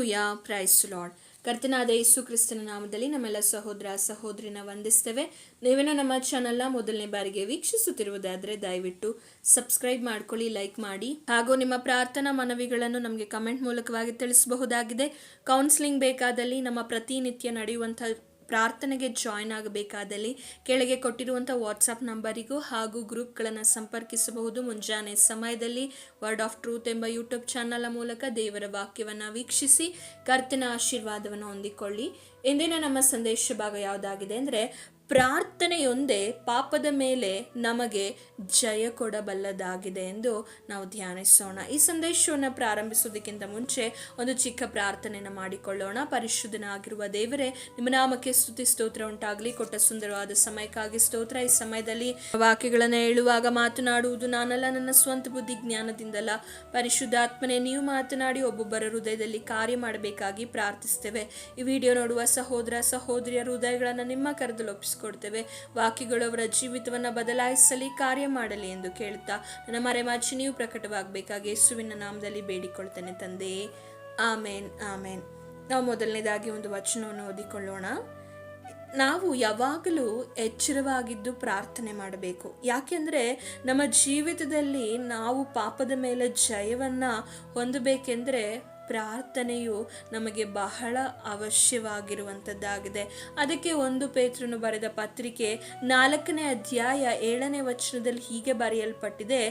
Hallelujah. Price lord ಕರ್ತನಾದ ಯೇಸು ಕ್ರಿಸ್ತನ ನಾಮದಲ್ಲಿ ನಮ್ಮೆಲ್ಲ ಸಹೋದರ ಸಹೋದರಿನ ವಂದಿಸ್ತೇವೆ. ನೀವೇನೋ ನಮ್ಮ ಚಾನಲ್ನ ಮೊದಲನೇ ಬಾರಿಗೆ ವೀಕ್ಷಿಸುತ್ತಿರುವುದಾದರೆ ದಯವಿಟ್ಟು ಸಬ್ಸ್ಕ್ರೈಬ್ ಮಾಡ್ಕೊಳ್ಳಿ ಲೈಕ್ ಮಾಡಿ. ಹಾಗೂ ನಿಮ್ಮ ಪ್ರಾರ್ಥನಾ ಮನವಿಗಳನ್ನು ನಮಗೆ ಕಮೆಂಟ್ ಮೂಲಕವಾಗಿ ತಿಳಿಸಬಹುದಾಗಿದೆ. ಕೌನ್ಸಿಲಿಂಗ್ ಬೇಕಾದಲ್ಲಿ ನಮ್ಮ ಪ್ರತಿನಿತ್ಯ ನಡೆಯುವಂಥ ಪ್ರಾರ್ಥನೆಗೆ ಜಾಯ್ನ್ ಆಗಬೇಕಾದಲ್ಲಿ ಕೆಳಗೆ ಕೊಟ್ಟಿರುವಂಥ ವಾಟ್ಸಪ್ ನಂಬರಿಗೂ ಹಾಗೂ ಗ್ರೂಪ್ಗಳನ್ನು ಸಂಪರ್ಕಿಸಬಹುದು. ಮುಂಜಾನೆ ಸಮಯದಲ್ಲಿ ವರ್ಡ್ ಆಫ್ ಟ್ರೂತ್ ಎಂಬ ಯೂಟ್ಯೂಬ್ ಚಾನಲ್ನ ಮೂಲಕ ದೇವರ ವಾಕ್ಯವನ್ನು ವೀಕ್ಷಿಸಿ ಕರ್ತನ ಆಶೀರ್ವಾದವನ್ನು ಹೊಂದಿಕೊಳ್ಳಿ. ಇಂದಿನ ನಮ್ಮ ಸಂದೇಶ ಭಾಗ ಯಾವುದಾಗಿದೆ ಅಂದರೆ ಪ್ರಾರ್ಥನೆಯೊಂದೇ ಪಾಪದ ಮೇಲೆ ನಮಗೆ ಜಯ ಕೊಡಬಲ್ಲದಾಗಿದೆ ಎಂದು ನಾವು ಧ್ಯಾನಿಸೋಣ. ಈ ಸಂದೇಶವನ್ನು ಪ್ರಾರಂಭಿಸೋದಕ್ಕಿಂತ ಮುಂಚೆ ಒಂದು ಚಿಕ್ಕ ಪ್ರಾರ್ಥನೆಯನ್ನು ಮಾಡಿಕೊಳ್ಳೋಣ. ಪರಿಶುದ್ಧನಾಗಿರುವ ದೇವರೇ, ನಿಮ್ಮ ನಾಮಕ್ಕೆ ಸ್ತುತಿ, ಸ್ತೋತ್ರ ಉಂಟಾಗಲಿ. ಕೊಟ್ಟ ಸುಂದರವಾದ ಸಮಯಕ್ಕಾಗಿ ಸ್ತೋತ್ರ. ಈ ಸಮಯದಲ್ಲಿ ವಾಕ್ಯಗಳನ್ನು ಹೇಳುವಾಗ ಮಾತನಾಡುವುದು ನಾನಲ್ಲ, ನನ್ನ ಸ್ವಂತ ಬುದ್ಧಿ ಜ್ಞಾನದಿಂದಲ್ಲ. ಪರಿಶುದ್ಧಾತ್ಮನೆ, ನೀವು ಮಾತನಾಡಿ ಒಬ್ಬೊಬ್ಬರ ಹೃದಯದಲ್ಲಿ ಕಾರ್ಯ ಮಾಡಬೇಕಾಗಿ ಪ್ರಾರ್ಥಿಸ್ತೇವೆ ಈ ವಿಡಿಯೋ ನೋಡುವ ಸಹೋದರ, ಸಹೋದರಿಯ ಹೃದಯಗಳನ್ನು ನಿಮ್ಮ ಕರೆದಲ್ಲಿ ಒಪ್ಪಿಸಿಕೊಡ್ತೇವೆ ವಾಕ್ಯಗಳು ಅವರ ಜೀವಿತವನ್ನು ಬದಲಾಯಿಸಲಿ, ಕಾರ್ಯ ಮಾಡಲಿ ಎಂದು ಕೇಳ್ತಾ ನನ್ನ ಮರೆಮಾಚಿ ನೀವು ಪ್ರಕಟವಾಗಬೇಕಾಗಿ ಯೇಸುವಿನ ನಾಮದಲ್ಲಿ ಬೇಡಿಕೊಳ್ತೇನೆ ತಂದೆ. ಆಮೇನ್ ಆಮೇನ್. ನಾವು ಮೊದಲನೇದಾಗಿ ಒಂದು ವಚನವನ್ನು ಓದಿಕೊಳ್ಳೋಣ. ನಾವು ಯಾವಾಗಲೂ ಎಚ್ಚರವಾಗಿದ್ದು ಪ್ರಾರ್ಥನೆ ಮಾಡಬೇಕು. ಯಾಕೆಂದರೆ ನಮ್ಮ ಜೀವಿತದಲ್ಲಿ ನಾವು ಪಾಪದ ಮೇಲೆ ಜಯವನ್ನು ಹೊಂದಬೇಕೆಂದರೆ ಪ್ರಾರ್ಥನೆಯು ನಮಗೆ ಬಹಳ ಅವಶ್ಯವಾಗಿರುವಂಥದ್ದಾಗಿದೆ. ಅದಕ್ಕೆ ಒಂದು ಪೇತ್ರನು ಬರೆದ ಪತ್ರಿಕೆ ನಾಲ್ಕನೇ ಅಧ್ಯಾಯ ಏಳನೇ ವಚನದಲ್ಲಿ ಹೀಗೆ ಬರೆಯಲ್ಪಟ್ಟಿದೆ,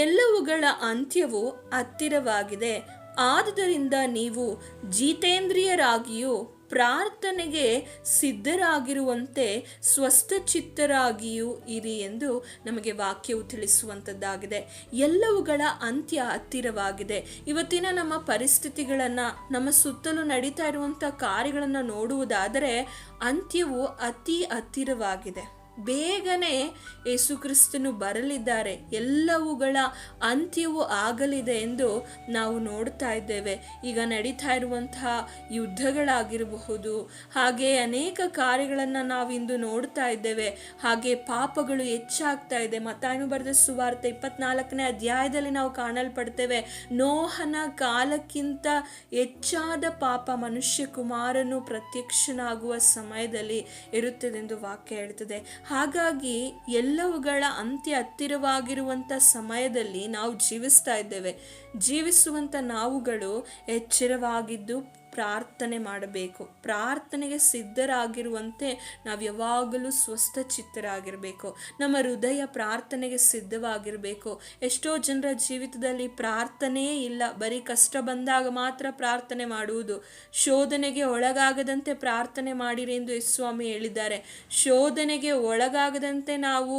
ಎಲ್ಲವುಗಳ ಅಂತ್ಯವು ಹತ್ತಿರವಾಗಿದೆ. ಆದುದರಿಂದ ನೀವು ಜಿತೇಂದ್ರಿಯರಾಗಿಯೂ ಪ್ರಾರ್ಥನೆಗೆ ಸಿದ್ಧರಾಗಿರುವಂತೆ ಸ್ವಸ್ಥಚಿತ್ತರಾಗಿಯೂ ಇರಿ ಎಂದು ನಮಗೆ ವಾಕ್ಯವು ತಿಳಿಸುವಂಥದ್ದಾಗಿದೆ. ಎಲ್ಲವುಗಳ ಅಂತ್ಯ ಹತ್ತಿರವಾಗಿದೆ. ಇವತ್ತಿನ ನಮ್ಮ ಪರಿಸ್ಥಿತಿಗಳನ್ನು, ನಮ್ಮ ಸುತ್ತಲೂ ನಡೀತಾ ಇರುವಂಥ ಕಾರ್ಯಗಳನ್ನು ನೋಡುವುದಾದರೆ ಅಂತ್ಯವು ಅತಿ ಹತ್ತಿರವಾಗಿದೆ. ಬೇಗನೆ ಯೇಸುಕ್ರಿಸ್ತನು ಬರಲಿದ್ದಾರೆ. ಎಲ್ಲವುಗಳ ಅಂತ್ಯವು ಆಗಲಿದೆ ಎಂದು ನಾವು ನೋಡ್ತಾ ಇದ್ದೇವೆ. ಈಗ ನಡೀತಾ ಇರುವಂತಹ ಯುದ್ಧಗಳಾಗಿರಬಹುದು, ಹಾಗೆ ಅನೇಕ ಕಾರ್ಯಗಳನ್ನು ನಾವಿಂದು ನೋಡ್ತಾ ಇದ್ದೇವೆ. ಹಾಗೆ ಪಾಪಗಳು ಹೆಚ್ಚಾಗ್ತಾ ಇದೆ. ಮತ್ತಾಯನು ಬರೆದ ಸುವಾರ್ತೆ ಇಪ್ಪತ್ನಾಲ್ಕನೇ ಅಧ್ಯಾಯದಲ್ಲಿ ನಾವು ಕಾಣಲ್ಪಡ್ತೇವೆ, ನೋಹನ ಕಾಲಕ್ಕಿಂತ ಹೆಚ್ಚಾದ ಪಾಪ ಮನುಷ್ಯ ಕುಮಾರನು ಪ್ರತ್ಯಕ್ಷನಾಗುವ ಸಮಯದಲ್ಲಿ ಇರುತ್ತದೆ ಎಂದು ವಾಕ್ಯ ಹೇಳ್ತದೆ ಹಾಗಾಗಿ ಎಲ್ಲವುಗಳ ಅಂತ್ಯ ಹತ್ತಿರವಾಗಿರುವಂಥ ಸಮಯದಲ್ಲಿ ನಾವು ಜೀವಿಸ್ತಾ ಇದ್ದೇವೆ. ಜೀವಿಸುವಂಥ ನಾವುಗಳು ಎಚ್ಚರವಾಗಿದ್ದು ಪ್ರಾರ್ಥನೆ ಮಾಡಬೇಕು. ಪ್ರಾರ್ಥನೆಗೆ ಸಿದ್ಧರಾಗಿರುವಂತೆ ನಾವು ಯಾವಾಗಲೂ ಸ್ವಸ್ಥ ಚಿತ್ತರಾಗಿರಬೇಕು ನಮ್ಮ ಹೃದಯ ಪ್ರಾರ್ಥನೆಗೆ ಸಿದ್ಧವಾಗಿರಬೇಕು. ಎಷ್ಟೋ ಜನರ ಜೀವಿತದಲ್ಲಿ ಪ್ರಾರ್ಥನೆಯೇ ಇಲ್ಲ. ಬರೀ ಕಷ್ಟ ಬಂದಾಗ ಮಾತ್ರ ಪ್ರಾರ್ಥನೆ ಮಾಡುವುದು. ಶೋಧನೆಗೆ ಒಳಗಾಗದಂತೆ ಪ್ರಾರ್ಥನೆ ಮಾಡಿರಿ ಎಂದು ಸ್ವಾಮಿ ಹೇಳಿದ್ದಾರೆ. ಶೋಧನೆಗೆ ಒಳಗಾಗದಂತೆ ನಾವು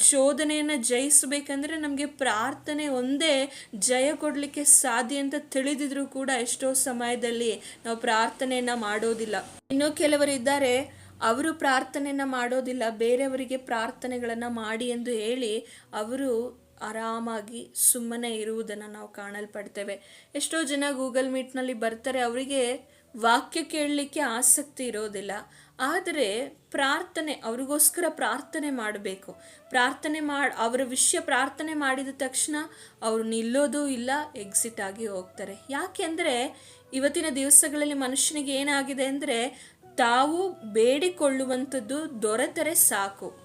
ಶೋಧನೆಯನ್ನು ಜಯಿಸಬೇಕಂದ್ರೆ ನಮಗೆ ಪ್ರಾರ್ಥನೆ ಒಂದೇ ಜಯ ಕೊಡಲಿಕ್ಕೆ ಸಾಧ್ಯ ಅಂತ ತಿಳಿದಿದ್ರು ಕೂಡ ಎಷ್ಟೋ ಸಮಯದಲ್ಲಿ ನಾವು ಪ್ರಾರ್ಥನೆಯನ್ನ ಮಾಡೋದಿಲ್ಲ. ಇನ್ನು ಕೆಲವರು ಇದ್ದಾರೆ, ಅವರು ಪ್ರಾರ್ಥನೆಯನ್ನ ಮಾಡೋದಿಲ್ಲ, ಬೇರೆಯವರಿಗೆ ಪ್ರಾರ್ಥನೆಗಳನ್ನ ಮಾಡಿ ಎಂದು ಹೇಳಿ ಅವರು ಆರಾಮಾಗಿ ಸುಮ್ಮನೆ ಇರುವುದನ್ನು ನಾವು ಕಾಣಲ್ಪಡ್ತೇವೆ. ಎಷ್ಟೋ ಜನ ಗೂಗಲ್ ಮೀಟ್ನಲ್ಲಿ ಬರ್ತಾರೆ, ಅವರಿಗೆ ವಾಕ್ಯ ಕೇಳಲಿಕ್ಕೆ ಆಸಕ್ತಿ ಇರೋದಿಲ್ಲ. ಆದರೆ ಪ್ರಾರ್ಥನೆ, ಅವ್ರಿಗೋಸ್ಕರ ಪ್ರಾರ್ಥನೆ ಮಾಡಬೇಕು. ಪ್ರಾರ್ಥನೆ ಮಾಡಿ, ಅವರ ವಿಷಯ ಪ್ರಾರ್ಥನೆ ಮಾಡಿದ ತಕ್ಷಣ ಅವರು ನಿಲ್ಲೋದು ಇಲ್ಲ ಎಕ್ಸಿಟ್ ಆಗಿ ಹೋಗ್ತಾರೆ. ಯಾಕೆಂದರೆ ಇವತ್ತಿನ ದಿವಸಗಳಲ್ಲಿ ಮನುಷ್ಯನಿಗೆ ಏನಾಗಿದೆ ಅಂದರೆ ತಾವು ಬೇಡಿಕೊಳ್ಳುವಂಥದ್ದು ದೊರೆತರೆ ಸಾಕು.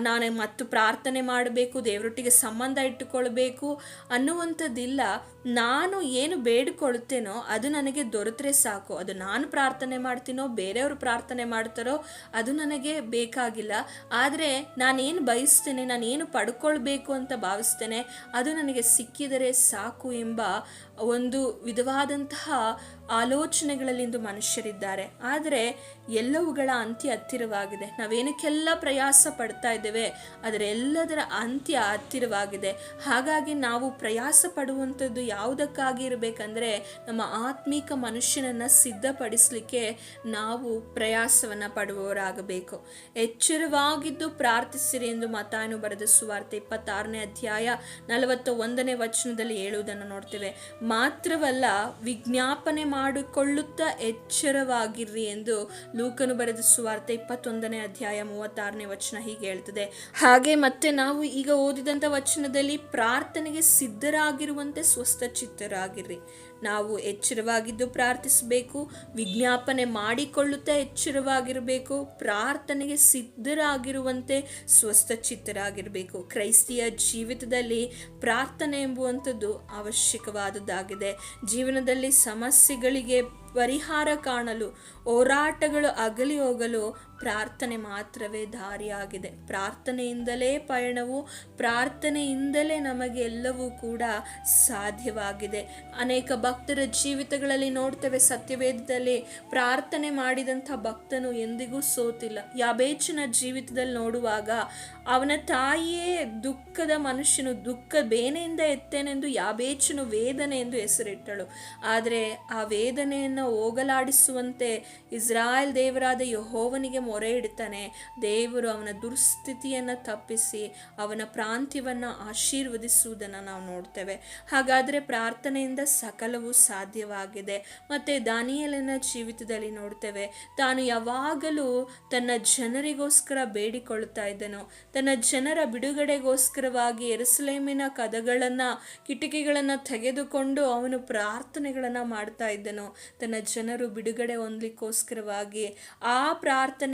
ನಾನು ಮತ್ತು ಪ್ರಾರ್ಥನೆ ಮಾಡಬೇಕು, ದೇವರೊಟ್ಟಿಗೆ ಸಂಬಂಧ ಇಟ್ಟುಕೊಳ್ಬೇಕು ಅನ್ನುವಂಥದ್ದಿಲ್ಲ. ನಾನು ಏನು ಬೇಡಿಕೊಳ್ತೇನೋ ಅದು ನನಗೆ ದೊರೆತರೆ ಸಾಕು. ಅದು ನಾನು ಪ್ರಾರ್ಥನೆ ಮಾಡ್ತೀನೋ, ಬೇರೆಯವರು ಪ್ರಾರ್ಥನೆ ಮಾಡ್ತಾರೋ ಅದು ನನಗೆ ಬೇಕಾಗಿಲ್ಲ. ಆದರೆ ನಾನೇನು ಬಯಸ್ತೇನೆ ನಾನು ಏನು ಪಡ್ಕೊಳ್ಬೇಕು ಅಂತ ಭಾವಿಸ್ತೇನೆ, ಅದು ನನಗೆ ಸಿಕ್ಕಿದರೆ ಸಾಕು ಎಂಬ ಒಂದು ವಿಧವಾದಂತಹ ಆಲೋಚನೆಗಳಲ್ಲಿಂದು ಮನುಷ್ಯರಿದ್ದಾರೆ. ಆದರೆ ಎಲ್ಲವುಗಳ ಅಂತ್ಯ ಹತ್ತಿರವಾಗಿದೆ. ನಾವೇನಕ್ಕೆಲ್ಲ ಪ್ರಯಾಸ ಪಡ್ತಾ ಇದ್ದೇವೆ ಅದರ ಎಲ್ಲದರ ಅಂತ್ಯ ಹತ್ತಿರವಾಗಿದೆ. ಹಾಗಾಗಿ ನಾವು ಪ್ರಯಾಸ ಪಡುವಂಥದ್ದು ಯಾವುದಕ್ಕಾಗಿ ಇರಬೇಕಂದ್ರೆ, ನಮ್ಮ ಆತ್ಮೀಕ ಮನುಷ್ಯನನ್ನು ಸಿದ್ಧಪಡಿಸಲಿಕ್ಕೆ ನಾವು ಪ್ರಯಾಸವನ್ನು ಪಡುವವರಾಗಬೇಕು. ಎಚ್ಚರವಾಗಿದ್ದು ಪ್ರಾರ್ಥಿಸಿರಿ ಎಂದು ಮತಾನು ಬರೆದ ಸುವಾರ್ತೆ ಇಪ್ಪತ್ತಾರನೇ ಅಧ್ಯಾಯ ನಲವತ್ತ ಒಂದನೇ ವಚನದಲ್ಲಿ ಹೇಳುವುದನ್ನು ನೋಡ್ತೇವೆ. ಮಾತ್ರವಲ್ಲ, ವಿಜ್ಞಾಪನೆ ಮಾಡಿಕೊಳ್ಳುತ್ತಾ ಎಚ್ಚರವಾಗಿರ್ರಿ ಎಂದು ಲೂಕನು ಬರೆದ ಸುವಾರ್ತೆ ಇಪ್ಪತ್ತೊಂದನೇ ಅಧ್ಯಾಯ ಮೂವತ್ತಾರನೇ ವಚನ ಹೀಗೆ ಹೇಳ್ತದೆ. ಹಾಗೆ ಮತ್ತೆ ನಾವು ಈಗ ಓದಿದಂಥ ವಚನದಲ್ಲಿ ಪ್ರಾರ್ಥನೆಗೆ ಸಿದ್ಧರಾಗಿರುವಂತೆ ಸ್ವಸ್ಥ ಚಿತ್ತರಾಗಿರ್ರಿ ನಾವು ಎಚ್ಚರವಾಗಿದ್ದು ಪ್ರಾರ್ಥಿಸಬೇಕು, ವಿಜ್ಞಾಪನೆ ಮಾಡಿಕೊಳ್ಳುತ್ತಾ ಎಚ್ಚರವಾಗಿರಬೇಕು, ಪ್ರಾರ್ಥನೆಗೆ ಸಿದ್ಧರಾಗಿರುವಂತೆ ಸ್ವಸ್ಥಚಿತ್ತರಾಗಿರಬೇಕು ಕ್ರೈಸ್ತಿಯ ಜೀವಿತದಲ್ಲಿ ಪ್ರಾರ್ಥನೆ ಎಂಬುವಂಥದ್ದು ಅವಶ್ಯಕವಾದದ್ದಾಗಿದೆ. ಜೀವನದಲ್ಲಿ ಸಮಸ್ಯೆಗಳಿಗೆ ಪರಿಹಾರ ಕಾಣಲು, ಹೋರಾಟಗಳು ಅಗಲಿ ಹೋಗಲು ಪ್ರಾರ್ಥನೆ ಮಾತ್ರವೇ ದಾರಿಯಾಗಿದೆ ಪ್ರಾರ್ಥನೆಯಿಂದಲೇ ಪಯಣವು, ಪ್ರಾರ್ಥನೆಯಿಂದಲೇ ನಮಗೆ ಎಲ್ಲವೂ ಕೂಡ ಸಾಧ್ಯವಾಗಿದೆ. ಅನೇಕ ಭಕ್ತರ ಜೀವಿತಗಳಲ್ಲಿ ನೋಡ್ತೇವೆ, ಸತ್ಯವೇದದಲ್ಲಿ ಪ್ರಾರ್ಥನೆ ಮಾಡಿದಂಥ ಭಕ್ತನು ಎಂದಿಗೂ ಸೋತಿಲ್ಲ. ಯಾಬೇಚನ ಜೀವಿತದಲ್ಲಿ ನೋಡುವಾಗ ಅವನ ತಾಯಿಯೇ ದುಃಖದ ಮನುಷ್ಯನು, ದುಃಖ ಬೇನೆಯಿಂದ ಎತ್ತೇನೆಂದು ಯಾಬೇಚನು ವೇದನೆ ಎಂದು ಹೆಸರಿಟ್ಟಳು. ಆದರೆ ಆ ವೇದನೆಯನ್ನು ಹೋಗಲಾಡಿಸುವಂತೆ ಇಸ್ರಾಯೇಲ್ ದೇವರಾದ ಯಹೋವನಿಗೆ ಮೊರೆ ಇಡ್ತಾನೆ. ದೇವರು ಅವನ ದುರ್ಸ್ಥಿತಿಯನ್ನು ತಪ್ಪಿಸಿ ಅವನ ಪ್ರಾಂತ್ಯವನ್ನು ಆಶೀರ್ವದಿಸುವುದನ್ನು ನಾವು ನೋಡ್ತೇವೆ. ಹಾಗಾದರೆ ಪ್ರಾರ್ಥನೆಯಿಂದ ಸಕಲವು ಸಾಧ್ಯವಾಗಿದೆ. ಮತ್ತು ದಾನಿಯಲನ ಜೀವಿತದಲ್ಲಿ ನೋಡ್ತೇವೆ, ತಾನು ಯಾವಾಗಲೂ ತನ್ನ ಜನರಿಗೋಸ್ಕರ ಬೇಡಿಕೊಳ್ತಾ ಇದ್ದನು. ತನ್ನ ಜನರ ಬಿಡುಗಡೆಗೋಸ್ಕರವಾಗಿ ಎರಸಲೇಮಿನ ಕದಗಳನ್ನು, ಕಿಟಕಿಗಳನ್ನು ತೆಗೆದುಕೊಂಡು ಅವನು ಪ್ರಾರ್ಥನೆಗಳನ್ನು ಮಾಡ್ತಾ ಇದ್ದನು. ತನ್ನ ಜನರು ಬಿಡುಗಡೆ ಹೊಂದಲಿಕ್ಕೋಸ್ಕರವಾಗಿ ಆ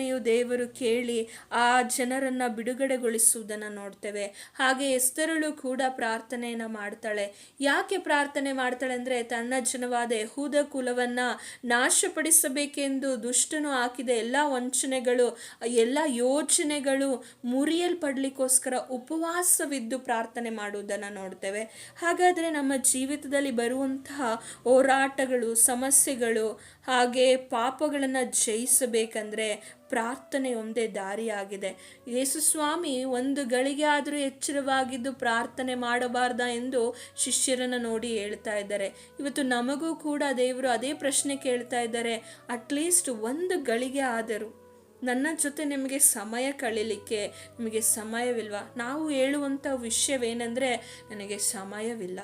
ಪ್ರಾರ್ಥನೆಯು ದೇವರು ಕೇಳಿ ಆ ಜನರನ್ನು ಬಿಡುಗಡೆಗೊಳಿಸುವುದನ್ನು ನೋಡ್ತೇವೆ. ಹಾಗೆ ಎಸ್ತರಳು ಕೂಡ ಪ್ರಾರ್ಥನೆಯನ್ನು ಮಾಡ್ತಾಳೆ. ಯಾಕೆ ಪ್ರಾರ್ಥನೆ ಮಾಡ್ತಾಳೆ ಅಂದರೆ ತನ್ನ ಜನವಾದ ಯಹೂದ ಕುಲವನ್ನು ನಾಶಪಡಿಸಬೇಕೆಂದು ದುಷ್ಟನು ಹಾಕಿದ ಎಲ್ಲ ವಂಚನೆಗಳು, ಎಲ್ಲ ಯೋಚನೆಗಳು ಮುರಿಯಲ್ಪಡ್ಲಿಕ್ಕೋಸ್ಕರ ಉಪವಾಸವಿದ್ದು ಪ್ರಾರ್ಥನೆ ಮಾಡುವುದನ್ನು ನೋಡ್ತೇವೆ. ಹಾಗಾದರೆ ನಮ್ಮ ಜೀವಿತದಲ್ಲಿ ಬರುವಂತಹ ಹೋರಾಟಗಳು, ಸಮಸ್ಯೆಗಳು ಹಾಗೆ ಪಾಪಗಳನ್ನು ಜಯಿಸಬೇಕಂದ್ರೆ ಪ್ರಾರ್ಥನೆ ಒಂದೇ ದಾರಿಯಾಗಿದೆ. ಯೇಸು ಸ್ವಾಮಿ ಒಂದು ಗಳಿಗೆ ಆದರೂ ಎಚ್ಚರವಾಗಿದ್ದು ಪ್ರಾರ್ಥನೆ ಮಾಡಬಾರ್ದ ಎಂದು ಶಿಷ್ಯರನ್ನು ನೋಡಿ ಹೇಳ್ತಾ ಇದ್ದಾರೆ. ಇವತ್ತು ನಮಗೂ ಕೂಡ ದೇವರು ಅದೇ ಪ್ರಶ್ನೆ ಕೇಳ್ತಾ ಇದ್ದಾರೆ. ಅಟ್ಲೀಸ್ಟ್ ಒಂದು ಗಳಿಗೆ ಆದರೂ ನನ್ನ ಜೊತೆ ನಿಮಗೆ ಸಮಯ ಕಳೀಲಿಕ್ಕೆ ನಿಮಗೆ ಸಮಯವಿಲ್ವಾ? ನಾವು ಹೇಳುವಂಥ ವಿಷಯವೇನೆಂದರೆ ನನಗೆ ಸಮಯವಿಲ್ಲ.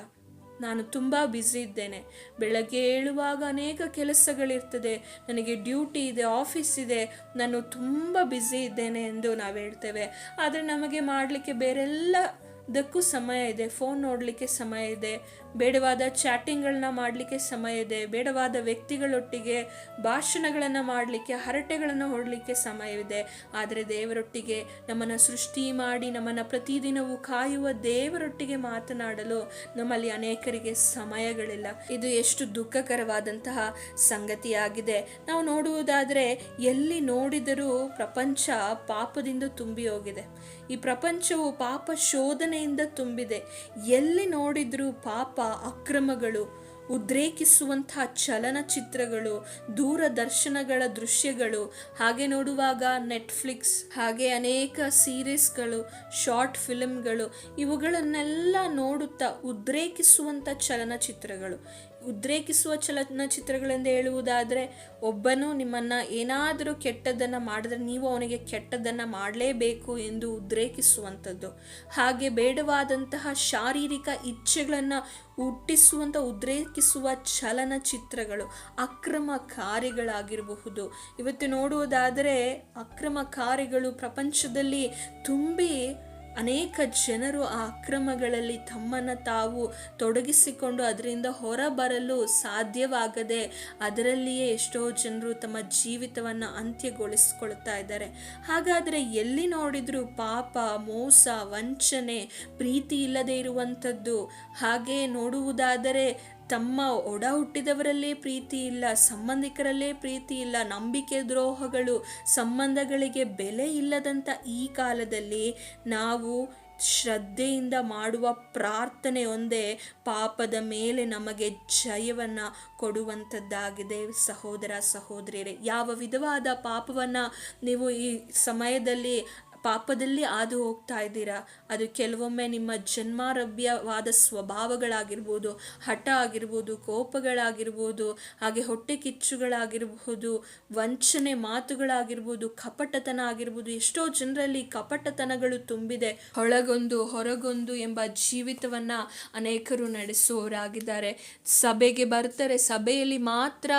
ನಾನು ತುಂಬ ಬ್ಯುಸಿ ಇದ್ದೇನೆ. ಬೆಳಗ್ಗೆ ಏಳುವಾಗ ಅನೇಕ ಕೆಲಸಗಳಿರ್ತದೆ. ನನಗೆ ಡ್ಯೂಟಿ ಇದೆ ಆಫೀಸ್ ಇದೆ. ನಾನು ತುಂಬ ಬ್ಯುಸಿ ಇದ್ದೇನೆ ಎಂದು ನಾವು ಹೇಳ್ತೇವೆ. ಆದರೆ ನಮಗೆ ಮಾಡಲಿಕ್ಕೆ ಬೇರೆಲ್ಲದಕ್ಕೂ ಸಮಯ ಇದೆ. ಫೋನ್ ನೋಡಲಿಕ್ಕೆ ಸಮಯ ಇದೆ. ಬೇಡವಾದ ಚಾಟಿಂಗ್ಗಳನ್ನ ಮಾಡಲಿಕ್ಕೆ ಸಮಯ ಇದೆ. ಬೇಡವಾದ ವ್ಯಕ್ತಿಗಳೊಟ್ಟಿಗೆ ಭಾಷಣಗಳನ್ನು ಮಾಡಲಿಕ್ಕೆ, ಹರಟೆಗಳನ್ನು ಹೊಡಲಿಕ್ಕೆ ಸಮಯವಿದೆ ಆದರೆ ದೇವರೊಟ್ಟಿಗೆ ನಮ್ಮನ್ನು ಸೃಷ್ಟಿ ಮಾಡಿ, ನಮ್ಮನ್ನು ಪ್ರತಿದಿನವೂ ಕಾಯುವ ದೇವರೊಟ್ಟಿಗೆ ಮಾತನಾಡಲು ನಮ್ಮಲ್ಲಿ ಅನೇಕರಿಗೆ ಸಮಯಗಳಿಲ್ಲ. ಇದು ಎಷ್ಟು ದುಃಖಕರವಾದಂತಹ ಸಂಗತಿಯಾಗಿದೆ. ನಾವು ನೋಡುವುದಾದರೆ, ಎಲ್ಲಿ ನೋಡಿದರೂ ಪ್ರಪಂಚ ಪಾಪದಿಂದ ತುಂಬಿ ಹೋಗಿದೆ. ಈ ಪ್ರಪಂಚವು ಪಾಪ ಶೋಧನೆಯಿಂದ ತುಂಬಿದೆ. ಎಲ್ಲಿ ನೋಡಿದರೂ ಪಾಪ ಅಕ್ರಮಗಳು, ಉದ್ರೇಕಿಸುವಂತಹ ಚಲನಚಿತ್ರಗಳು, ದೂರದರ್ಶನಗಳ ದೃಶ್ಯಗಳು. ಹಾಗೆ ನೋಡುವಾಗ ನೆಟ್ಫ್ಲಿಕ್ಸ್ ಹಾಗೆ ಅನೇಕ ಸೀರೀಸ್ಗಳು, ಶಾರ್ಟ್ ಫಿಲ್ಮ್ಗಳು, ಇವುಗಳನ್ನೆಲ್ಲ ನೋಡುತ್ತಾ ಉದ್ರೇಕಿಸುವಂಥ ಚಲನಚಿತ್ರಗಳು. ಉದ್ರೇಕಿಸುವ ಚಲನಚಿತ್ರಗಳೆಂದು ಹೇಳುವುದಾದರೆ, ಒಬ್ಬನು ನಿಮ್ಮನ್ನು ಏನಾದರೂ ಕೆಟ್ಟದ್ದನ್ನು ಮಾಡಿದ್ರೆ ನೀವು ಅವನಿಗೆ ಕೆಟ್ಟದ್ದನ್ನು ಮಾಡಲೇಬೇಕು ಎಂದು ಉದ್ರೇಕಿಸುವಂಥದ್ದು. ಹಾಗೆ ಬೇಡವಾದಂತಹ ಶಾರೀರಿಕ ಇಚ್ಛೆಗಳನ್ನು ಹುಟ್ಟಿಸುವಂಥ ಉದ್ರೇಕಿಸುವ ಚಲನಚಿತ್ರಗಳು ಅಕ್ರಮ ಕಾರ್ಯಗಳಾಗಿರಬಹುದು. ಇವತ್ತು ನೋಡುವುದಾದರೆ, ಅಕ್ರಮ ಕಾರ್ಯಗಳು ಪ್ರಪಂಚದಲ್ಲಿ ತುಂಬಿ ಅನೇಕ ಜನರು ಆ ಅಕ್ರಮಗಳಲ್ಲಿ ತಮ್ಮನ್ನು ತಾವು ತೊಡಗಿಸಿಕೊಂಡು ಅದರಿಂದ ಹೊರಬರಲು ಸಾಧ್ಯವಾಗದೆ ಅದರಲ್ಲಿಯೇ ಎಷ್ಟೋ ಜನರು ತಮ್ಮ ಜೀವಿತವನ್ನು ಅಂತ್ಯಗೊಳಿಸ್ಕೊಳ್ತಾ ಇದ್ದಾರೆ. ಹಾಗಾದರೆ ಎಲ್ಲಿ ನೋಡಿದರೂ ಪಾಪ, ಮೋಸ, ವಂಚನೆ, ಪ್ರೀತಿ ಇಲ್ಲದೆ ಇರುವಂಥದ್ದು ಹಾಗೆ ನೋಡುವುದಾದರೆ ತಮ್ಮ ಒಡ ಹುಟ್ಟಿದವರಲ್ಲೇ ಪ್ರೀತಿ ಇಲ್ಲ, ಸಂಬಂಧಿಕರಲ್ಲೇ ಪ್ರೀತಿ ಇಲ್ಲ, ನಂಬಿಕೆ ದ್ರೋಹಗಳು, ಸಂಬಂಧಗಳಿಗೆ ಬೆಲೆ ಇಲ್ಲದಂಥ ಈ ಕಾಲದಲ್ಲಿ ನಾವು ಶ್ರದ್ಧೆಯಿಂದ ಮಾಡುವ ಪ್ರಾರ್ಥನೆ ಒಂದೇ, ಪಾಪದ ಮೇಲೆ ನಮಗೆ ಜಯವನ್ನು ಕೊಡುವಂಥದ್ದಾಗಿದೆ. ಸಹೋದರ ಸಹೋದರಿಯರೇ, ಯಾವ ವಿಧವಾದ ಪಾಪವನ್ನು ನೀವು ಈ ಸಮಯದಲ್ಲಿ ಪಾಪದಲ್ಲಿ ಹಾದು ಹೋಗ್ತಾ ಇದ್ದೀರಾ? ಅದು ಕೆಲವೊಮ್ಮೆ ನಿಮ್ಮ ಜನ್ಮಾರಭ್ಯವಾದ ಸ್ವಭಾವಗಳಾಗಿರ್ಬೋದು, ಹಠ ಆಗಿರ್ಬೋದು, ಕೋಪಗಳಾಗಿರ್ಬೋದು, ಹಾಗೆ ಹೊಟ್ಟೆ ಕಿಚ್ಚುಗಳಾಗಿರ್ಬೋದು ವಂಚನೆ ಮಾತುಗಳಾಗಿರ್ಬೋದು, ಕಪಟತನ ಆಗಿರ್ಬೋದು, ಎಷ್ಟೋ ಜನರಲ್ಲಿ ಕಪಟತನಗಳು ತುಂಬಿದೆ. ಒಳಗೊಂದು ಹೊರಗೊಂದು ಎಂಬ ಜೀವಿತವನ್ನು ಅನೇಕರು ನಡೆಸುವವರಾಗಿದ್ದಾರೆ. ಸಭೆಗೆ ಬರ್ತಾರೆ. ಸಭೆಯಲ್ಲಿ ಮಾತ್ರ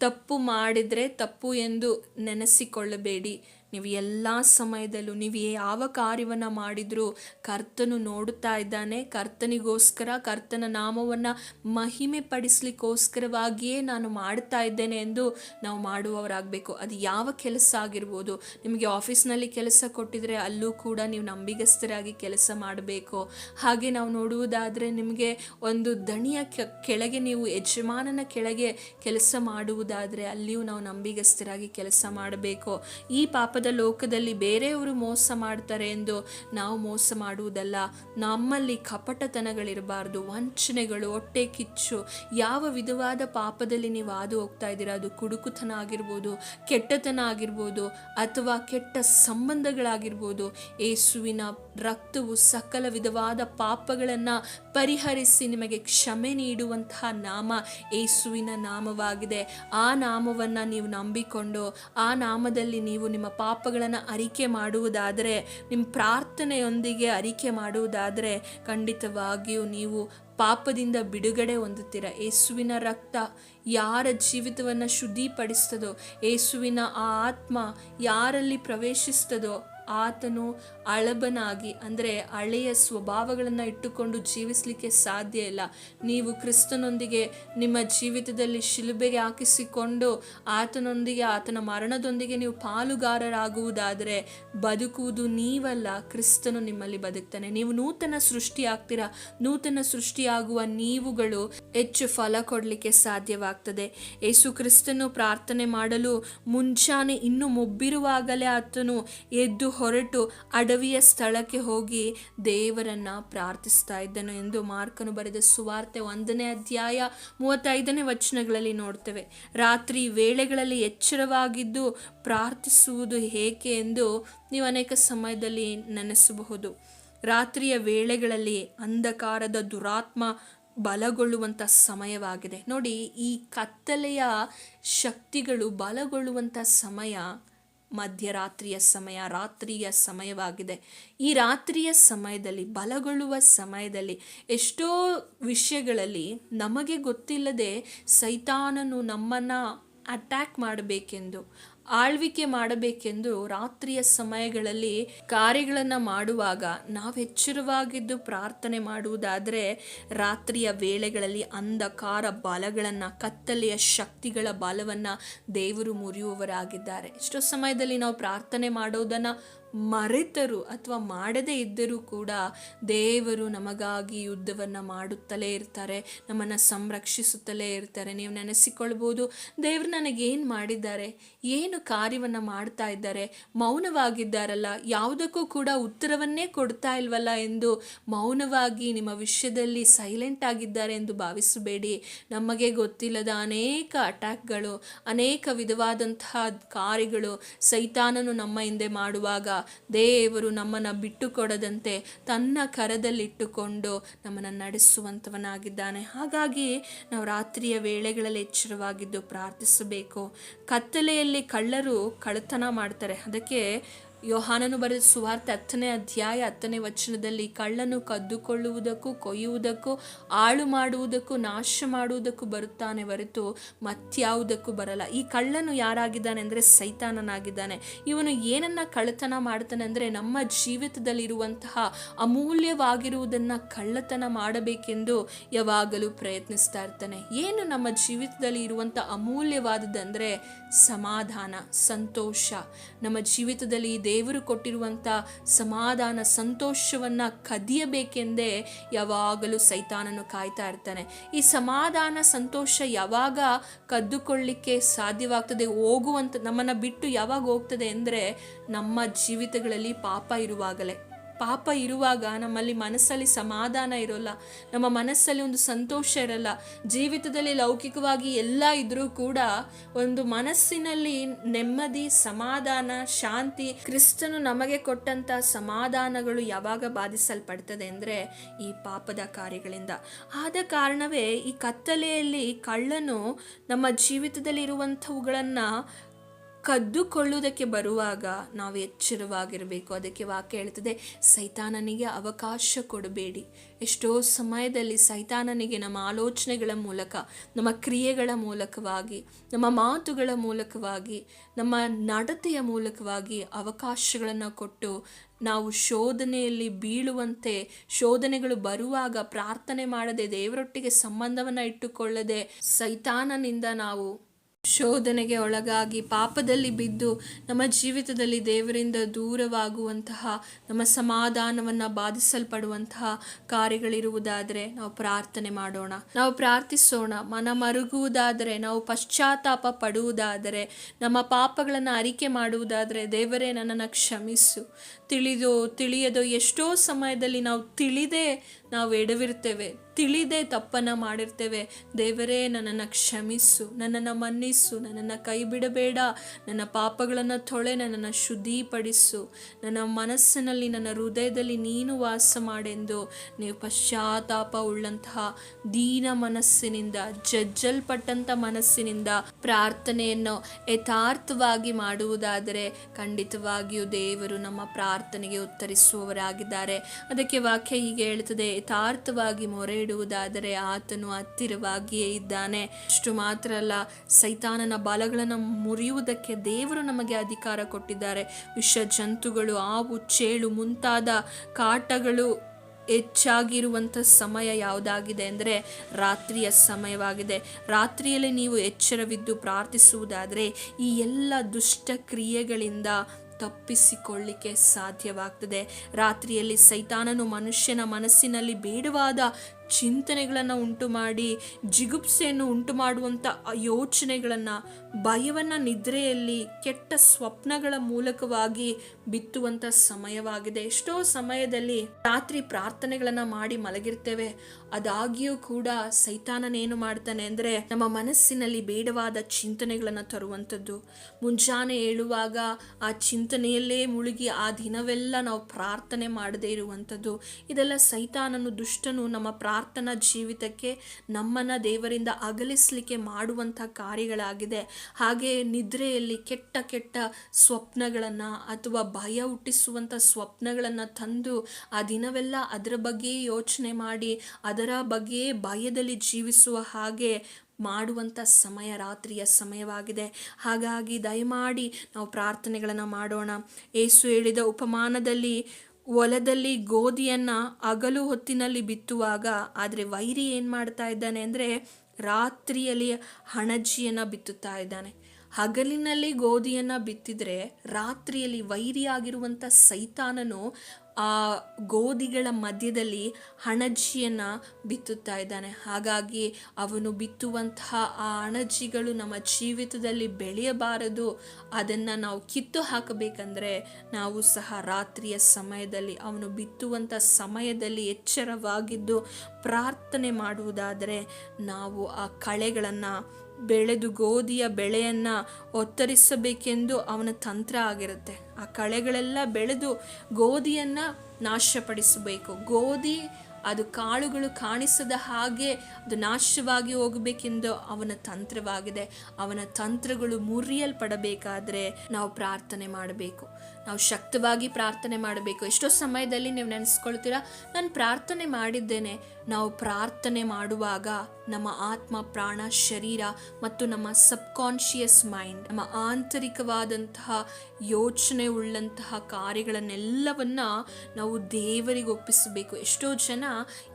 ತಪ್ಪು ಮಾಡಿದರೆ ತಪ್ಪು ಎಂದು ನೆನೆಸಿಕೊಳ್ಳಬೇಡಿ. ನೀವು ಎಲ್ಲ ಸಮಯದಲ್ಲೂ ನೀವು ಯಾವ ಕಾರ್ಯವನ್ನು ಮಾಡಿದರೂ ಕರ್ತನು ನೋಡುತ್ತಾ ಇದ್ದಾನೆ. ಕರ್ತನಿಗೋಸ್ಕರ, ಕರ್ತನ ನಾಮವನ್ನು ಮಹಿಮೆ ಪಡಿಸ್ಲಿಕ್ಕೋಸ್ಕರವಾಗಿಯೇ ನಾನು ಮಾಡ್ತಾ ಇದ್ದೇನೆ ಎಂದು ನಾವು ಮಾಡುವವರಾಗಬೇಕು. ಅದು ಯಾವ ಕೆಲಸ ಆಗಿರ್ಬೋದು? ನಿಮಗೆ ಆಫೀಸ್ನಲ್ಲಿ ಕೆಲಸ ಕೊಟ್ಟಿದ್ರೆ ಅಲ್ಲೂ ಕೂಡ ನೀವು ನಂಬಿಗಸ್ತರಾಗಿ ಕೆಲಸ ಮಾಡಬೇಕು. ಹಾಗೆ ನಾವು ನೋಡುವುದಾದರೆ ನಿಮಗೆ ಒಂದು ದಣಿಯ ಕೆಳಗೆ ನೀವು ಯಜಮಾನನ ಕೆಳಗೆ ಕೆಲಸ ಮಾಡುವುದಾದರೆ ಅಲ್ಲಿಯೂ ನಾವು ನಂಬಿಗಸ್ತರಾಗಿ ಕೆಲಸ ಮಾಡಬೇಕು. ಈ ಪಾಪದ ಲೋಕದಲ್ಲಿ ಬೇರೆಯವರು ಮೋಸ ಮಾಡ್ತಾರೆ ಎಂದು ನಾವು ಮೋಸ ಮಾಡುವುದಲ್ಲ. ನಮ್ಮಲ್ಲಿ ಕಪಟತನಗಳಿರಬಾರ್ದು, ವಂಚನೆಗಳು, ಹೊಟ್ಟೆ ಕಿಚ್ಚು. ಯಾವ ವಿಧವಾದ ಪಾಪದಲ್ಲಿ ನೀವು ಹಾದು ಹೋಗ್ತಾ ಇದ್ದೀರಾ? ಅದು ಕುಡುಕುತನ ಆಗಿರ್ಬೋದು, ಕೆಟ್ಟತನ ಆಗಿರ್ಬೋದು ಅಥವಾ ಕೆಟ್ಟ ಸಂಬಂಧಗಳಾಗಿರ್ಬೋದು. ಏಸುವಿನ ರಕ್ತವು ಸಕಲ ವಿಧವಾದ ಪಾಪಗಳನ್ನು ಪರಿಹರಿಸಿ ನಿಮಗೆ ಕ್ಷಮೆ ನೀಡುವಂತಹ ನಾಮ ಏಸುವಿನ ನಾಮವಾಗಿದೆ. ಆ ನಾಮವನ್ನು ನೀವು ನಂಬಿಕೊಂಡು, ಆ ನಾಮದಲ್ಲಿ ನೀವು ನಿಮ್ಮ ಪಾಪಗಳನ್ನು ಅರಿಕೆ ಮಾಡುವುದಾದರೆ ನಿಮ್ಮ ಪ್ರಾರ್ಥನೆಯೊಂದಿಗೆ ಅರಿಕೆ ಮಾಡುವುದಾದರೆ, ಖಂಡಿತವಾಗಿಯೂ ನೀವು ಪಾಪದಿಂದ ಬಿಡುಗಡೆ ಹೊಂದುತ್ತೀರ. ಯೇಸುವಿನ ರಕ್ತ ಯಾರ ಜೀವಿತವನ್ನು ಶುದ್ಧಿಪಡಿಸ್ತದೋ, ಯೇಸುವಿನ ಆ ಆತ್ಮ ಯಾರಲ್ಲಿ ಪ್ರವೇಶಿಸ್ತದೋ ಆತನು ಅಳಬನಾಗಿ, ಅಂದರೆ ಹಳೆಯ ಸ್ವಭಾವಗಳನ್ನು ಇಟ್ಟುಕೊಂಡು ಜೀವಿಸಲಿಕ್ಕೆ ಸಾಧ್ಯ ಇಲ್ಲ. ನೀವು ಕ್ರಿಸ್ತನೊಂದಿಗೆ ನಿಮ್ಮ ಜೀವಿತದಲ್ಲಿ ಶಿಲುಬೆಗೆ ಹಾಕಿಸಿಕೊಂಡು ಆತನೊಂದಿಗೆ, ಆತನ ಮರಣದೊಂದಿಗೆ ನೀವು ಪಾಲುಗಾರರಾಗುವುದಾದರೆ ಬದುಕುವುದು ನೀವಲ್ಲ, ಕ್ರಿಸ್ತನು ನಿಮ್ಮಲ್ಲಿ ಬದುಕ್ತಾನೆ. ನೀವು ನೂತನ ಸೃಷ್ಟಿ ಆಗ್ತೀರಾ ನೂತನ ಸೃಷ್ಟಿಯಾಗುವ ನೀವುಗಳು ಹೆಚ್ಚು ಫಲ ಕೊಡಲಿಕ್ಕೆ ಸಾಧ್ಯವಾಗ್ತದೆ. ಯೇಸು ಕ್ರಿಸ್ತನು ಪ್ರಾರ್ಥನೆ ಮಾಡಲು ಮುಂಚಾನೆ ಇನ್ನೂ ಮೊಬ್ಬಿರುವಾಗಲೇ ಆತನು ಎದ್ದು ಹೊರಟು ಅಡವಿಯ ಸ್ಥಳಕ್ಕೆ ಹೋಗಿ ದೇವರನ್ನ ಪ್ರಾರ್ಥಿಸ್ತಾ ಇದ್ದನು ಎಂದು ಮಾರ್ಕನು ಬರೆದ ಸುವಾರ್ತೆ ಒಂದನೇ ಅಧ್ಯಾಯ ಮೂವತ್ತೈದನೇ ವಚನಗಳಲ್ಲಿ ನೋಡ್ತೇವೆ. ರಾತ್ರಿ ವೇಳೆಗಳಲ್ಲಿ ಎಚ್ಚರವಾಗಿದ್ದು ಪ್ರಾರ್ಥಿಸುವುದು ಹೇಗೆ ಎಂದು ನೀವು ಅನೇಕ ಸಮಯದಲ್ಲಿ ನೆನೆಸಬಹುದು. ರಾತ್ರಿಯ ವೇಳೆಗಳಲ್ಲಿ ಅಂಧಕಾರದ ದುರಾತ್ಮ ಬಲಗೊಳ್ಳುವಂಥ ಸಮಯವಾಗಿದೆ. ನೋಡಿ, ಈ ಕತ್ತಲೆಯ ಶಕ್ತಿಗಳು ಬಲಗೊಳ್ಳುವಂಥ ಸಮಯ ಮಧ್ಯರಾತ್ರಿಯ ಸಮಯ ರಾತ್ರಿಯ ಸಮಯವಾಗಿದೆ. ಈ ರಾತ್ರಿಯ ಸಮಯದಲ್ಲಿ, ಬಲಗೊಳ್ಳುವ ಸಮಯದಲ್ಲಿ ಎಷ್ಟೋ ವಿಷಯಗಳಲ್ಲಿ ನಮಗೆ ಗೊತ್ತಿಲ್ಲದೆ ಸೈತಾನನು ನಮ್ಮನ್ನು ಅಟ್ಯಾಕ್ ಮಾಡಬೇಕೆಂದು. ಆಳ್ವಿಕೆ ಮಾಡಬೇಕೆಂದು ರಾತ್ರಿಯ ಸಮಯಗಳಲ್ಲಿ ಕಾರ್ಯಗಳನ್ನು ಮಾಡುವಾಗ ನಾವು ಎಚ್ಚರವಾಗಿದ್ದು ಪ್ರಾರ್ಥನೆ ಮಾಡುವುದಾದರೆ ರಾತ್ರಿಯ ವೇಳೆಗಳಲ್ಲಿ ಅಂಧಕಾರ ಬಲಗಳನ್ನು, ಕತ್ತಲೆಯ ಶಕ್ತಿಗಳ ಬಲವನ್ನು ದೇವರು ಮುರಿಯುವವರಾಗಿದ್ದಾರೆ. ಎಷ್ಟೋ ಸಮಯದಲ್ಲಿ ನಾವು ಪ್ರಾರ್ಥನೆ ಮಾಡೋದನ್ನು ಮರೆತರು ಅಥವಾ ಮಾಡದೇ ಇದ್ದರೂ ಕೂಡ ದೇವರು ನಮಗಾಗಿ ಯುದ್ಧವನ್ನು ಮಾಡುತ್ತಲೇ ಇರ್ತಾರೆ, ನಮ್ಮನ್ನು ಸಂರಕ್ಷಿಸುತ್ತಲೇ ಇರ್ತಾರೆ. ನೀವು ನೆನೆಸಿಕೊಳ್ಬೋದು, ದೇವರು ನನಗೇನು ಮಾಡಿದ್ದಾರೆ, ಏನು ಕಾರ್ಯವನ್ನು ಮಾಡ್ತಾ ಇದ್ದಾರೆ, ಮೌನವಾಗಿದ್ದಾರಲ್ಲ, ಯಾವುದಕ್ಕೂ ಕೂಡ ಉತ್ತರವನ್ನೇ ಕೊಡ್ತಾ ಇಲ್ವಲ್ಲ ಎಂದು ಮೌನವಾಗಿ ನಿಮ್ಮ ವಿಷಯದಲ್ಲಿ ಸೈಲೆಂಟ್ ಆಗಿದ್ದಾರೆ ಎಂದು ಭಾವಿಸಬೇಡಿ. ನಮಗೆ ಗೊತ್ತಿಲ್ಲದ ಅನೇಕ ಅಟ್ಯಾಕ್ಗಳು ಅನೇಕ ವಿಧವಾದಂತಹ ಕಾರ್ಯಗಳು ಸೈತಾನನು ನಮ್ಮ ಹಿಂದೆ ಮಾಡುವಾಗ ದೇವರು ನಮ್ಮನ್ನು ಬಿಟ್ಟು ಕೊಡದಂತೆ ತನ್ನ ಕರದಲ್ಲಿಟ್ಟುಕೊಂಡು ನಮ್ಮನ್ನು ನಡೆಸುವಂಥವನಾಗಿದ್ದಾನೆ. ಹಾಗಾಗಿ ನಾವು ರಾತ್ರಿಯ ವೇಳೆಗಳಲ್ಲಿ ಎಚ್ಚರವಾಗಿದ್ದು ಪ್ರಾರ್ಥಿಸಬೇಕು. ಕತ್ತಲೆಯಲ್ಲಿ ಕಳ್ಳರು ಕಳ್ಳತನ ಮಾಡ್ತಾರೆ. ಅದಕ್ಕೆ ಯೋಹಾನನು ಬರೆದ ಸುವಾರ್ತೆ ಹತ್ತನೇ ಅಧ್ಯಾಯ, ಹತ್ತನೇ ವಚನದಲ್ಲಿ ಕಳ್ಳನು ಕದ್ದುಕೊಳ್ಳುವುದಕ್ಕೂ, ಕೊಯ್ಯುವುದಕ್ಕೂ, ಹಾಳು ಮಾಡುವುದಕ್ಕೂ, ನಾಶ ಮಾಡುವುದಕ್ಕೂ ಬರುತ್ತಾನೆ ಹೊರತು ಮತ್ಯಾವುದಕ್ಕೂ ಬರಲ್ಲ. ಈ ಕಳ್ಳನು ಯಾರಾಗಿದ್ದಾನೆ ಅಂದರೆ ಸೈತಾನನಾಗಿದ್ದಾನೆ. ಇವನು ಏನನ್ನ ಕಳ್ಳತನ ಮಾಡ್ತಾನೆ ಅಂದರೆ ನಮ್ಮ ಜೀವಿತದಲ್ಲಿರುವಂತಹ ಅಮೂಲ್ಯವಾಗಿರುವುದನ್ನು ಕಳ್ಳತನ ಮಾಡಬೇಕೆಂದು ಯಾವಾಗಲೂ ಪ್ರಯತ್ನಿಸ್ತಾ ಇರ್ತಾನೆ. ಏನು ನಮ್ಮ ಜೀವಿತದಲ್ಲಿ ಇರುವಂಥ ಅಮೂಲ್ಯವಾದದ್ದು ಸಮಾಧಾನ, ಸಂತೋಷ. ನಮ್ಮ ಜೀವಿತದಲ್ಲಿ ಈ ದೇವರು ಕೊಟ್ಟಿರುವಂಥ ಸಮಾಧಾನ ಸಂತೋಷವನ್ನು ಕದಿಯಬೇಕೆಂದೇ ಯಾವಾಗಲೂ ಸೈತಾನನು ಕಾಯ್ತಾ ಇರ್ತಾನೆ. ಈ ಸಮಾಧಾನ ಸಂತೋಷ ಯಾವಾಗ ಕದ್ದುಕೊಳ್ಳಿಕ್ಕೆ ಸಾಧ್ಯವಾಗ್ತದೆ ಹೋಗುವಂಥ ನಮ್ಮನ್ನು ಬಿಟ್ಟು ಯಾವಾಗ ಹೋಗ್ತದೆ ಅಂದರೆ ನಮ್ಮ ಜೀವಿತಗಳಲ್ಲಿ ಪಾಪ ಇರುವಾಗಲೇ. ಪಾಪ ಇರುವಾಗ ನಮ್ಮಲ್ಲಿ ಮನಸ್ಸಲ್ಲಿ ಸಮಾಧಾನ ಇರೋಲ್ಲ, ನಮ್ಮ ಮನಸ್ಸಲ್ಲಿ ಒಂದು ಸಂತೋಷ ಇರಲ್ಲ. ಜೀವಿತದಲ್ಲಿ ಲೌಕಿಕವಾಗಿ ಎಲ್ಲ ಇದ್ರೂ ಕೂಡ ಒಂದು ಮನಸ್ಸಿನಲ್ಲಿ ನೆಮ್ಮದಿ, ಸಮಾಧಾನ, ಶಾಂತಿ ಕ್ರಿಸ್ತನು ನಮಗೆ ಕೊಟ್ಟಂತ ಸಮಾಧಾನಗಳು ಯಾವಾಗ ಬಾಧಿಸಲ್ಪಡ್ತದೆ ಅಂದರೆ ಈ ಪಾಪದ ಕಾರ್ಯಗಳಿಂದ. ಆದ ಕಾರಣವೇ ಈ ಕತ್ತಲೆಯಲ್ಲಿ ಕಳ್ಳನು ನಮ್ಮ ಜೀವಿತದಲ್ಲಿ ಇರುವಂಥವುಗಳನ್ನು ಕದ್ದುಕೊಳ್ಳುವುದಕ್ಕೆ ಬರುವಾಗ ನಾವು ಎಚ್ಚರವಾಗಿರಬೇಕು. ಅದಕ್ಕೆ ವಾಕ್ಯ ಹೇಳ್ತದೆ ಸೈತಾನನಿಗೆ ಅವಕಾಶ ಕೊಡಬೇಡಿ. ಎಷ್ಟೋ ಸಮಯದಲ್ಲಿ ಸೈತಾನನಿಗೆ ನಮ್ಮ ಆಲೋಚನೆಗಳ ಮೂಲಕ, ನಮ್ಮ ಕ್ರಿಯೆಗಳ ಮೂಲಕವಾಗಿ, ನಮ್ಮ ಮಾತುಗಳ ಮೂಲಕವಾಗಿ, ನಮ್ಮ ನಡತೆಯ ಮೂಲಕವಾಗಿ ಅವಕಾಶಗಳನ್ನು ಕೊಟ್ಟು ನಾವು ಶೋಧನೆಯಲ್ಲಿ ಬೀಳುವಂತೆ, ಶೋಧನೆಗಳು ಬರುವಾಗ ಪ್ರಾರ್ಥನೆ ಮಾಡದೆ ದೇವರೊಟ್ಟಿಗೆ ಸಂಬಂಧವನ್ನು ಇಟ್ಟುಕೊಳ್ಳದೆ ಸೈತಾನನಿಂದ ನಾವು ಶೋಧನೆಗೆ ಒಳಗಾಗಿ ಪಾಪದಲ್ಲಿ ಬಿದ್ದು ನಮ್ಮ ಜೀವಿತದಲ್ಲಿ ದೇವರಿಂದ ದೂರವಾಗುವಂತಹ, ನಮ್ಮ ಸಮಾಧಾನವನ್ನು ಬಾಧಿಸಲ್ಪಡುವಂತಹ ಕಾರ್ಯಗಳಿರುವುದಾದರೆ ನಾವು ಪ್ರಾರ್ಥನೆ ಮಾಡೋಣ. ನಾವು ಪ್ರಾರ್ಥಿಸೋಣ. ಮನ ಮರುಗುವುದಾದರೆ, ನಾವು ಪಶ್ಚಾತ್ತಾಪ ಪಡುವುದಾದರೆ, ನಮ್ಮ ಪಾಪಗಳನ್ನು ಅರಿಕೆ ಮಾಡುವುದಾದರೆ ದೇವರೇ ನನ್ನನ್ನು ಕ್ಷಮಿಸು. ತಿಳಿದೋ, ತಿಳಿಯದೋ ಎಷ್ಟೋ ಸಮಯದಲ್ಲಿ ನಾವು ತಿಳಿದೇ ನಾವು ಎಡವಿರ್ತೇವೆ ತಿಳಿದೇ ತಪ್ಪನ್ನು ಮಾಡಿರ್ತೇವೆ. ದೇವರೇ, ನನ್ನನ್ನು ಕ್ಷಮಿಸು, ನನ್ನನ್ನು ಮನ್ನಿಸು, ನನ್ನನ್ನು ಕೈ ಬಿಡಬೇಡ, ನನ್ನ ಪಾಪಗಳನ್ನು ತೊಳೆ, ನನ್ನನ್ನು ಶುದ್ಧಿಪಡಿಸು. ನನ್ನ ಮನಸ್ಸಿನಲ್ಲಿ, ನನ್ನ ಹೃದಯದಲ್ಲಿ ನೀನು ವಾಸ ಮಾಡೆಂದು. ನೀವು ಪಶ್ಚಾತ್ತಾಪ ಉಳ್ಳಂತಹ ದೀನ ಮನಸ್ಸಿನಿಂದ ಜಜ್ಜಲ್ಪಟ್ಟಂಥ ಮನಸ್ಸಿನಿಂದ ಪ್ರಾರ್ಥನೆಯನ್ನು ಯಥಾರ್ಥವಾಗಿ ಮಾಡುವುದಾದರೆ ಖಂಡಿತವಾಗಿಯೂ ದೇವರು ನಮ್ಮ ಪ್ರಾರ್ಥನೆಗೆ ಉತ್ತರಿಸುವವರಾಗಿದ್ದಾರೆ. ಅದಕ್ಕೆ ವಾಕ್ಯ ಹೀಗೆ ಹೇಳ್ತದೆ ಯಥಾರ್ಥವಾಗಿ ಮೊರೆ ಇಡುವುದಾದರೆ ಆತನು ಹತ್ತಿರವಾಗಿಯೇ ಇದ್ದಾನೆ. ಅಷ್ಟು ಮಾತ್ರ ಅಲ್ಲ, ಸೈತಾನನ ಬಾಲಗಳನ್ನು ಮುರಿಯುವುದಕ್ಕೆ ದೇವರು ನಮಗೆ ಅಧಿಕಾರ ಕೊಟ್ಟಿದ್ದಾರೆ. ವಿಷ ಜಂತುಗಳು ಹಾವು, ಚೇಳು ಮುಂತಾದ ಕಾಟಗಳು ಹೆಚ್ಚಾಗಿರುವಂಥ ಸಮಯ ಯಾವುದಾಗಿದೆ ಅಂದರೆ ರಾತ್ರಿಯ ಸಮಯವಾಗಿದೆ. ರಾತ್ರಿಯಲ್ಲಿ ನೀವು ಎಚ್ಚರವಿದ್ದು ಪ್ರಾರ್ಥಿಸುವುದಾದರೆ ಈ ಎಲ್ಲ ದುಷ್ಟ ಕ್ರಿಯೆಗಳಿಂದ ತಪ್ಪಿಸಿಕೊಳ್ಳಿಕ್ಕೆ ಸಾಧ್ಯವಾಗ್ತದೆ. ರಾತ್ರಿಯಲ್ಲಿ ಸೈತಾನನು ಮನುಷ್ಯನ ಮನಸ್ಸಿನಲ್ಲಿ ಬೇಡವಾದ ಚಿಂತನೆಗಳನ್ನು ಉಂಟು ಮಾಡಿ, ಜಿಗುಪ್ಸೆಯನ್ನು ಉಂಟು ಮಾಡುವಂಥ ಯೋಚನೆಗಳನ್ನು, ಭಯವನ್ನು ನಿದ್ರೆಯಲ್ಲಿ ಕೆಟ್ಟ ಸ್ವಪ್ನಗಳ ಮೂಲಕವಾಗಿ ಬಿತ್ತುವಂಥ ಸಮಯವಾಗಿದೆ. ಎಷ್ಟೋ ಸಮಯದಲ್ಲಿ ರಾತ್ರಿ ಪ್ರಾರ್ಥನೆಗಳನ್ನು ಮಾಡಿ ಮಲಗಿರ್ತೇವೆ. ಅದಾಗಿಯೂ ಕೂಡ ಸೈತಾನನೇನು ಮಾಡ್ತಾನೆ ಅಂದರೆ ನಮ್ಮ ಮನಸ್ಸಿನಲ್ಲಿ ಬೇಡವಾದ ಚಿಂತನೆಗಳನ್ನು ತರುವಂಥದ್ದು. ಮುಂಜಾನೆ ಹೇಳುವಾಗ ಆ ಚಿಂತನೆಯಲ್ಲೇ ಮುಳುಗಿ ಆ ದಿನವೆಲ್ಲ ನಾವು ಪ್ರಾರ್ಥನೆ ಮಾಡದೇ ಇರುವಂಥದ್ದು. ಇದೆಲ್ಲ ಸೈತಾನನು, ದುಷ್ಟನು ನಮ್ಮ ಪ್ರಾರ್ಥನಾ ಜೀವಿತಕ್ಕೆ ನಮ್ಮನ್ನು ದೇವರಿಂದ ಅಗಲಿಸಲಿಕ್ಕೆ ಮಾಡುವಂಥ ಕಾರ್ಯಗಳಾಗಿದೆ. ಹಾಗೆ ನಿದ್ರೆಯಲ್ಲಿ ಕೆಟ್ಟ ಕೆಟ್ಟ ಸ್ವಪ್ನಗಳನ್ನು ಅಥವಾ ಭಯ ಹುಟ್ಟಿಸುವಂಥ ಸ್ವಪ್ನಗಳನ್ನು ತಂದು ಆ ದಿನವೆಲ್ಲ ಅದರ ಬಗ್ಗೆ ಯೋಚನೆ ಮಾಡಿ, ಅದರ ಬಗ್ಗೆ ಭಯದಲ್ಲಿ ಜೀವಿಸುವ ಹಾಗೆ ಮಾಡುವಂಥ ಸಮಯ ರಾತ್ರಿಯ ಸಮಯವಾಗಿದೆ. ಹಾಗಾಗಿ ದಯಮಾಡಿ ನಾವು ಪ್ರಾರ್ಥನೆಗಳನ್ನು ಮಾಡೋಣ. ಏಸು ಹೇಳಿದ ಉಪಮಾನದಲ್ಲಿ ಹೊಲದಲ್ಲಿ ಗೋಧಿಯನ್ನು ಹಗಲು ಹೊತ್ತಿನಲ್ಲಿ ಬಿತ್ತುವಾಗ, ಆದರೆ ವೈರಿ ಏನು ಮಾಡ್ತಾ ಇದ್ದಾನೆ ಅಂದರೆ ರಾತ್ರಿಯಲ್ಲಿ ಹಣಜಿಯನ್ನು ಬಿತ್ತುತ್ತಾ ಇದ್ದಾನೆ. ಹಗಲಿನಲ್ಲಿ ಗೋಧಿಯನ್ನು ಬಿತ್ತಿದರೆ ರಾತ್ರಿಯಲ್ಲಿ ವೈರಿಯಾಗಿರುವಂಥ ಸೈತಾನನು ಆ ಗೋಧಿಗಳ ಮಧ್ಯದಲ್ಲಿ ಹಣಜಿಯನ್ನು ಬಿತ್ತುತ್ತಾ ಇದ್ದಾನೆ. ಹಾಗಾಗಿ ಅವನು ಬಿತ್ತುವಂತಹ ಆ ಹಣಜಿಗಳು ನಮ್ಮ ಜೀವಿತದಲ್ಲಿ ಬೆಳೆಯಬಾರದು. ಅದನ್ನು ನಾವು ಕಿತ್ತು ಹಾಕಬೇಕಂದ್ರೆ ನಾವು ಸಹ ರಾತ್ರಿಯ ಸಮಯದಲ್ಲಿ ಅವನು ಬಿತ್ತುವಂಥ ಸಮಯದಲ್ಲಿ ಎಚ್ಚರವಾಗಿದ್ದು ಪ್ರಾರ್ಥನೆ ಮಾಡುವುದಾದರೆ ನಾವು ಆ ಕಳೆಗಳನ್ನು ಬೆಳೆದು ಗೋಧಿಯ ಬೆಳೆಯನ್ನು ಒತ್ತರಿಸಬೇಕೆಂದು ಅವನ ತಂತ್ರ ಆಗಿರುತ್ತೆ. ಆ ಕಳೆಗಳೆಲ್ಲ ಬೆಳೆದು ಗೋಧಿಯನ್ನು ನಾಶಪಡಿಸಬೇಕು. ಗೋಧಿ ಅದು ಕಾಳುಗಳು ಕಾಣಿಸದ ಹಾಗೆ ಅದು ನಾಶವಾಗಿ ಹೋಗಬೇಕೆಂದು ಅವನ ತಂತ್ರವಾಗಿದೆ. ಅವನ ತಂತ್ರಗಳು ಮುರಿಯಲ್ಪಡಬೇಕಾದ್ರೆ ನಾವು ಪ್ರಾರ್ಥನೆ ಮಾಡಬೇಕು. ನಾವು ಶಕ್ತವಾಗಿ ಪ್ರಾರ್ಥನೆ ಮಾಡಬೇಕು. ಎಷ್ಟೋ ಸಮಯದಲ್ಲಿ ನೀವು ನೆನೆಸ್ಕೊಳ್ತೀರಾ, ನಾನು ಪ್ರಾರ್ಥನೆ ಮಾಡಿದ್ದೇನೆ. ನಾವು ಪ್ರಾರ್ಥನೆ ಮಾಡುವಾಗ ನಮ್ಮ ಆತ್ಮ, ಪ್ರಾಣ, ಶರೀರ ಮತ್ತು ನಮ್ಮ ಸಬ್ಕಾನ್ಷಿಯಸ್ ಮೈಂಡ್, ನಮ್ಮ ಆಂತರಿಕವಾದಂತಹ ಯೋಚನೆ ಉಳ್ಳಂತಹ ಕಾರ್ಯಗಳನ್ನೆಲ್ಲವನ್ನ ನಾವು ದೇವರಿಗೆ ಒಪ್ಪಿಸಬೇಕು. ಎಷ್ಟೋ ಜನ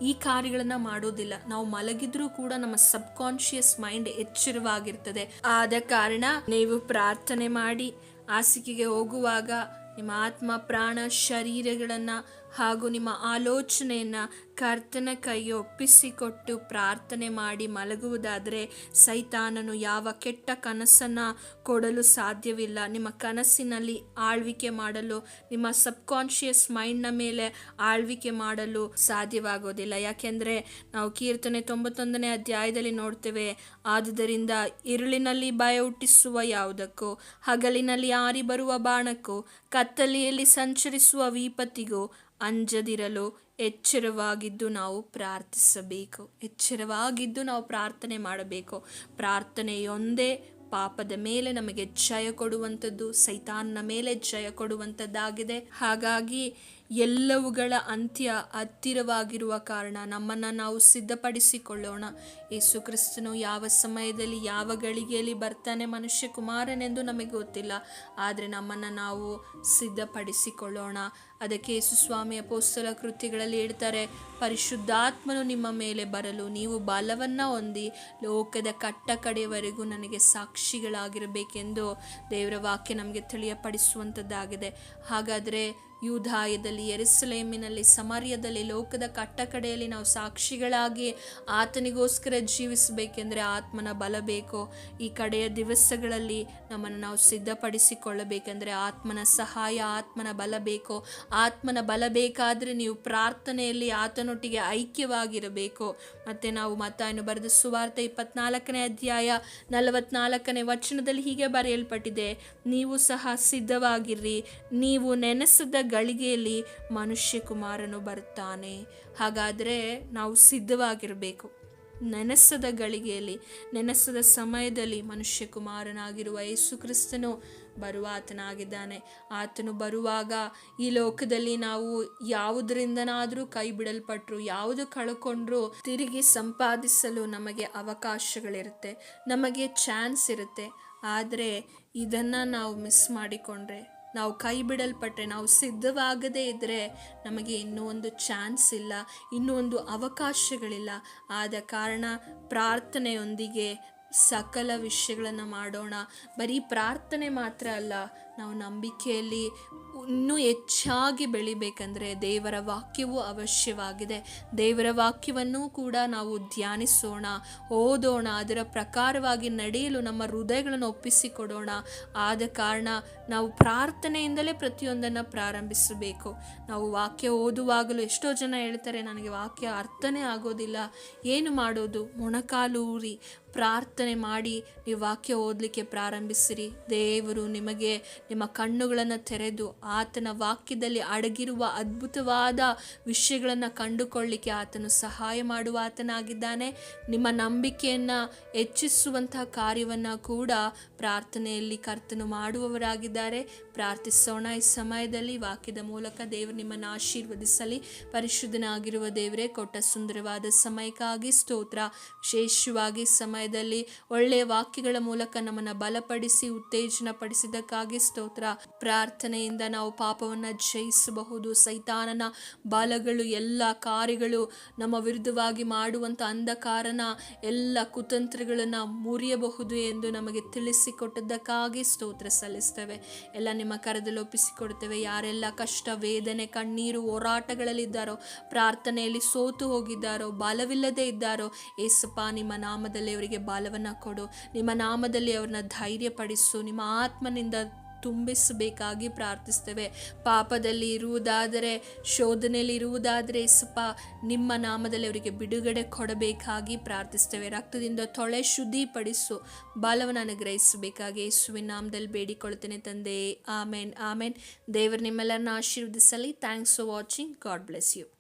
ಈ ಕಾರ್ಯಗಳನ್ನು ಮಾಡೋದಿಲ್ಲ. ನಾವು ಮಲಗಿದ್ರೂ ಕೂಡ ನಮ್ಮ ಸಬ್ಕಾನ್ಷಿಯಸ್ ಮೈಂಡ್ ಎಚ್ಚರವಾಗಿರ್ತದೆ. ಆದ ಕಾರಣ ನೀವು ಪ್ರಾರ್ಥನೆ ಮಾಡಿ, ಹಾಸಿಗೆಗೆ ಹೋಗುವಾಗ ನಿಮ್ಮ ಆತ್ಮ, ಪ್ರಾಣ, ಶರೀರಗಳನ್ನು ಹಾಗೂ ನಿಮ್ಮ ಆಲೋಚನೆಯನ್ನು ಕರ್ತನ ಕೈ ಒಪ್ಪಿಸಿಕೊಟ್ಟು ಪ್ರಾರ್ಥನೆ ಮಾಡಿ ಮಲಗುವುದಾದರೆ ಸೈತಾನನು ಯಾವ ಕೆಟ್ಟ ಕನಸನ್ನು ಕೊಡಲು ಸಾಧ್ಯವಿಲ್ಲ. ನಿಮ್ಮ ಕನಸಿನಲ್ಲಿ ಆಳ್ವಿಕೆ ಮಾಡಲು, ನಿಮ್ಮ ಸಬ್ಕಾನ್ಷಿಯಸ್ ಮೈಂಡ್ನ ಮೇಲೆ ಆಳ್ವಿಕೆ ಮಾಡಲು ಸಾಧ್ಯವಾಗೋದಿಲ್ಲ. ಯಾಕೆಂದರೆ ನಾವು ಕೀರ್ತನೆ ತೊಂಬತ್ತೊಂದನೇ ಅಧ್ಯಾಯದಲ್ಲಿ ನೋಡ್ತೇವೆ, ಆದುದರಿಂದ ಇರುಳಿನಲ್ಲಿ ಭಯ ಹುಟ್ಟಿಸುವ ಯಾವುದಕ್ಕೂ, ಹಗಲಿನಲ್ಲಿ ಆರಿ ಬರುವ ಬಾಣಕ್ಕೂ, ಕತ್ತಲೆಯಲ್ಲಿ ಸಂಚರಿಸುವ ವಿಪತ್ತಿಗೂ ಅಂಜದಿರಲು ಎಚ್ಚರವಾಗಿದ್ದು ನಾವು ಪ್ರಾರ್ಥಿಸಬೇಕು. ಎಚ್ಚರವಾಗಿದ್ದು ನಾವು ಪ್ರಾರ್ಥನೆ ಮಾಡಬೇಕು. ಪ್ರಾರ್ಥನೆಯೊಂದೇ ಪಾಪದ ಮೇಲೆ ನಮಗೆ ಜಯ ಕೊಡುವಂಥದ್ದು, ಸೈತಾನ್ನ ಮೇಲೆ ಜಯ ಕೊಡುವಂಥದ್ದಾಗಿದೆ. ಹಾಗಾಗಿ ಎಲ್ಲವುಗಳ ಅಂತ್ಯ ಹತ್ತಿರವಾಗಿರುವ ಕಾರಣ ನಮ್ಮನ್ನು ನಾವು ಸಿದ್ಧಪಡಿಸಿಕೊಳ್ಳೋಣ. ಯೇಸು ಕ್ರಿಸ್ತನು ಯಾವ ಸಮಯದಲ್ಲಿ ಯಾವ ಗಳಿಗೆಯಲ್ಲಿ ಬರ್ತಾನೆ ಮನುಷ್ಯ ಕುಮಾರನೆಂದು ನಮಗೆ ಗೊತ್ತಿಲ್ಲ. ಆದರೆ ನಮ್ಮನ್ನು ನಾವು ಸಿದ್ಧಪಡಿಸಿಕೊಳ್ಳೋಣ. ಅದಕ್ಕೆ ಯೇಸು ಸ್ವಾಮಿಯ ಪೋಸ್ತಲ ಕೃತಿಗಳಲ್ಲಿ ಹೇಳ್ತಾರೆ, ಪರಿಶುದ್ಧಾತ್ಮನು ನಿಮ್ಮ ಮೇಲೆ ಬರಲು ನೀವು ಬಲವನ್ನು ಹೊಂದಿ, ಲೋಕದ ಕಟ್ಟ ಕಡೆಯವರೆಗೂ ನನಗೆ ಸಾಕ್ಷಿಗಳಾಗಿರಬೇಕೆಂದು ದೇವರ ವಾಕ್ಯ ನಮಗೆ ತಿಳಿಯಪಡಿಸುವಂಥದ್ದಾಗಿದೆ ಹಾಗಾದರೆ ಯೂಧಾಯದಲ್ಲಿ ಎರಿಸಲೇಮಿನಲ್ಲಿ ಸಮರ್ಯದಲ್ಲಿ, ಲೋಕದ ಕಟ್ಟ ಕಡೆಯಲ್ಲಿ ನಾವು ಸಾಕ್ಷಿಗಳಾಗಿ ಆತನಿಗೋಸ್ಕರ ಜೀವಿಸಬೇಕೆಂದರೆ ಆತ್ಮನ ಬಲ ಬೇಕೋ. ಈ ಕಡೆಯ ದಿವಸಗಳಲ್ಲಿ ನಮ್ಮನ್ನು ನಾವು ಸಿದ್ಧಪಡಿಸಿಕೊಳ್ಳಬೇಕೆಂದರೆ ಆತ್ಮನ ಸಹಾಯ, ಆತ್ಮನ ಬಲ ಬೇಕೋ. ಆತ್ಮನ ಬಲ ಬೇಕಾದರೆ ನೀವು ಪ್ರಾರ್ಥನೆಯಲ್ಲಿ ಆತನೊಟ್ಟಿಗೆ ಐಕ್ಯವಾಗಿರಬೇಕು. ಮತ್ತು ನಾವು ಮತ್ತಾಯನ್ನು ಬರೆದ ಸುವಾರ್ತೆ ಇಪ್ಪತ್ನಾಲ್ಕನೇ ಅಧ್ಯಾಯ ನಲವತ್ನಾಲ್ಕನೇ ವಚನದಲ್ಲಿ ಹೀಗೆ ಬರೆಯಲ್ಪಟ್ಟಿದೆ. ನೀವು ಸಹ ಸಿದ್ಧವಾಗಿರ್ರಿ ನೀವು ನೆನೆಸದ ಗಳಿಗೆಯಲ್ಲಿ ಮನುಷ್ಯ ಕುಮಾರನು ಬರ್ತಾನೆ. ಹಾಗಾದರೆ ನಾವು ಸಿದ್ಧವಾಗಿರಬೇಕು. ನೆನೆಸದ ಗಳಿಗೆಯಲ್ಲಿ, ನೆನೆಸದ ಸಮಯದಲ್ಲಿ ಮನುಷ್ಯ ಕುಮಾರನಾಗಿರುವ ಯೇಸು ಕ್ರಿಸ್ತನು ಬರುವ ಆತನಾಗಿದ್ದಾನೆ ಆತನು ಬರುವಾಗ ಈ ಲೋಕದಲ್ಲಿ ನಾವು ಯಾವುದರಿಂದನಾದರೂ ಕೈ ಬಿಡಲ್ಪಟ್ಟರು ಯಾವುದು ಕಳ್ಕೊಂಡ್ರೂ ತಿರುಗಿ ಸಂಪಾದಿಸಲು ನಮಗೆ ಅವಕಾಶಗಳಿರುತ್ತೆ, ನಮಗೆ ಚಾನ್ಸ್ ಇರುತ್ತೆ. ಆದರೆ ಇದನ್ನು ನಾವು ಮಿಸ್ ಮಾಡಿಕೊಂಡ್ರೆ ನಾವು ಕೈ ಬಿಡಲ್ಪಟ್ಟರೆ ನಾವು ಸಿದ್ಧವಾಗದೇ ಇದ್ದರೆ ನಮಗೆ ಇನ್ನೂ ಒಂದು ಚಾನ್ಸ್ ಇಲ್ಲ, ಇನ್ನೂ ಒಂದು ಅವಕಾಶಗಳಿಲ್ಲ. ಆದ ಕಾರಣ ಪ್ರಾರ್ಥನೆಯೊಂದಿಗೆ ಸಕಲ ವಿಷಯಗಳನ್ನು ಮಾಡೋಣ. ಬರೀ ಪ್ರಾರ್ಥನೆ ಮಾತ್ರ ಅಲ್ಲ ನಾವು ನಂಬಿಕೆಯಲ್ಲಿ ಇನ್ನೂ ಹೆಚ್ಚಾಗಿ ಬೆಳಿಬೇಕಂದ್ರೆ ದೇವರ ವಾಕ್ಯವು ಅವಶ್ಯವಾಗಿದೆ. ದೇವರ ವಾಕ್ಯವನ್ನು ಕೂಡ ನಾವು ಧ್ಯಾನಿಸೋಣ, ಓದೋಣ, ಅದರ ಪ್ರಕಾರವಾಗಿ ನಡೆಯಲು ನಮ್ಮ ಹೃದಯಗಳನ್ನು ಒಪ್ಪಿಸಿಕೊಡೋಣ. ಆದ ಕಾರಣ ನಾವು ಪ್ರಾರ್ಥನೆಯಿಂದಲೇ ಪ್ರತಿಯೊಂದನ್ನು ಪ್ರಾರಂಭಿಸಬೇಕು. ನಾವು ವಾಕ್ಯ ಓದುವಾಗಲೂ ಎಷ್ಟೋ ಜನ ಹೇಳ್ತಾರೆ, ನನಗೆ ವಾಕ್ಯ ಅರ್ಥನೇ ಆಗೋದಿಲ್ಲ, ಏನು ಮಾಡೋದು? ಮೊಣಕಾಲು ಊರಿ ಪ್ರಾರ್ಥನೆ ಮಾಡಿ, ನೀವು ವಾಕ್ಯ ಓದಲಿಕ್ಕೆ ಪ್ರಾರಂಭಿಸಿರಿ. ದೇವರು ನಿಮಗೆ ನಿಮ್ಮ ಕಣ್ಣುಗಳನ್ನು ತೆರೆದು ಆತನ ವಾಕ್ಯದಲ್ಲಿ ಅಡಗಿರುವ ಅದ್ಭುತವಾದ ವಿಷಯಗಳನ್ನು ಕಂಡುಕೊಳ್ಳಿಕ್ಕೆ ಆತನು ಸಹಾಯ ಮಾಡುವ ಆತನಾಗಿದ್ದಾನೆ. ನಿಮ್ಮ ನಂಬಿಕೆಯನ್ನು ಹೆಚ್ಚಿಸುವಂತಹ ಕಾರ್ಯವನ್ನು ಕೂಡ ಪ್ರಾರ್ಥನೆಯಲ್ಲಿ ಕರ್ತನು ಮಾಡುವವರಾಗಿದ್ದಾರೆ. ಪ್ರಾರ್ಥಿಸೋಣ ಈ ಸಮಯದಲ್ಲಿ. ವಾಕ್ಯದ ಮೂಲಕ ದೇವರು ನಿಮ್ಮನ್ನು ಆಶೀರ್ವದಿಸಲಿ. ಪರಿಶುದ್ಧನಾಗಿರುವ ದೇವರೇ, ಕೊಟ್ಟ ಸುಂದರವಾದ ಸಮಯಕ್ಕಾಗಿ ಸ್ತೋತ್ರ. ವಿಶೇಷವಾಗಿ ಸಮಯದಲ್ಲಿ ಒಳ್ಳೆಯ ವಾಕ್ಯಗಳ ಮೂಲಕ ನಮ್ಮನ್ನು ಬಲಪಡಿಸಿ ಉತ್ತೇಜನ ಪಡಿಸಿದ್ದಕ್ಕಾಗಿ ಸ್ತೋತ್ರ. ಪ್ರಾರ್ಥನೆಯಿಂದ ನಾವು ಪಾಪವನ್ನು ಜಯಿಸಬಹುದು. ಸೈತಾನನ ಬಾಲಗಳು, ಎಲ್ಲ ಕಾರ್ಯಗಳು ನಮ್ಮ ವಿರುದ್ಧವಾಗಿ ಮಾಡುವಂಥ ಅಂಧಕಾರನ ಎಲ್ಲ ಕುತಂತ್ರಗಳನ್ನು ಮುರಿಯಬಹುದು ಎಂದು ನಮಗೆ ತಿಳಿಸಿಕೊಟ್ಟದ್ದಕ್ಕಾಗಿ ಸ್ತೋತ್ರ ಸಲ್ಲಿಸ್ತೇವೆ. ಎಲ್ಲ ನಿಮ್ಮ ಕರೆದಲ್ಲಿ ಒಪ್ಪಿಸಿಕೊಡ್ತೇವೆ. ಯಾರೆಲ್ಲ ಕಷ್ಟ, ವೇದನೆ, ಕಣ್ಣೀರು, ಹೋರಾಟಗಳಲ್ಲಿದ್ದಾರೋ, ಪ್ರಾರ್ಥನೆಯಲ್ಲಿ ಸೋತು ಹೋಗಿದ್ದಾರೋ, ಬಾಲವಿಲ್ಲದೆ ಇದ್ದಾರೋ, ಏಸಪ್ಪ, ನಿಮ್ಮ ನಾಮದಲ್ಲಿ ಅವರಿಗೆ ಬಾಲವನ್ನು ಕೊಡು. ನಿಮ್ಮ ನಾಮದಲ್ಲಿ ಅವ್ರನ್ನ ಧೈರ್ಯಪಡಿಸು. ನಿಮ್ಮ ಆತ್ಮನಿಂದ ತುಂಬಿಸಬೇಕಾಗಿ ಪ್ರಾರ್ಥಿಸ್ತೇವೆ. ಪಾಪದಲ್ಲಿ ಇರುವುದಾದರೆ ಶೋಧನೆಯಲ್ಲಿ ಇರುವುದಾದರೆ ಸಪ ನಿಮ್ಮ ನಾಮದಲ್ಲಿ ಅವರಿಗೆ ಬಿಡುಗಡೆ ಕೊಡಬೇಕಾಗಿ ಪ್ರಾರ್ಥಿಸ್ತೇವೆ. ರಕ್ತದಿಂದ ತೊಳೆ ಶುದ್ಧಿಪಡಿಸು. ಬಾಲವನ್ನು ಅನುಗ್ರಹಿಸಬೇಕಾಗಿ ಯೇಸುವಿನ ನಾಮದಲ್ಲಿ ಬೇಡಿಕೊಳ್ತೇನೆ ತಂದೆ. ಆಮೇನ್ ಆಮೇನ್. ದೇವರು ನಿಮ್ಮೆಲ್ಲರನ್ನ ಆಶೀರ್ವದಿಸಲಿ. Thanks for watching God bless you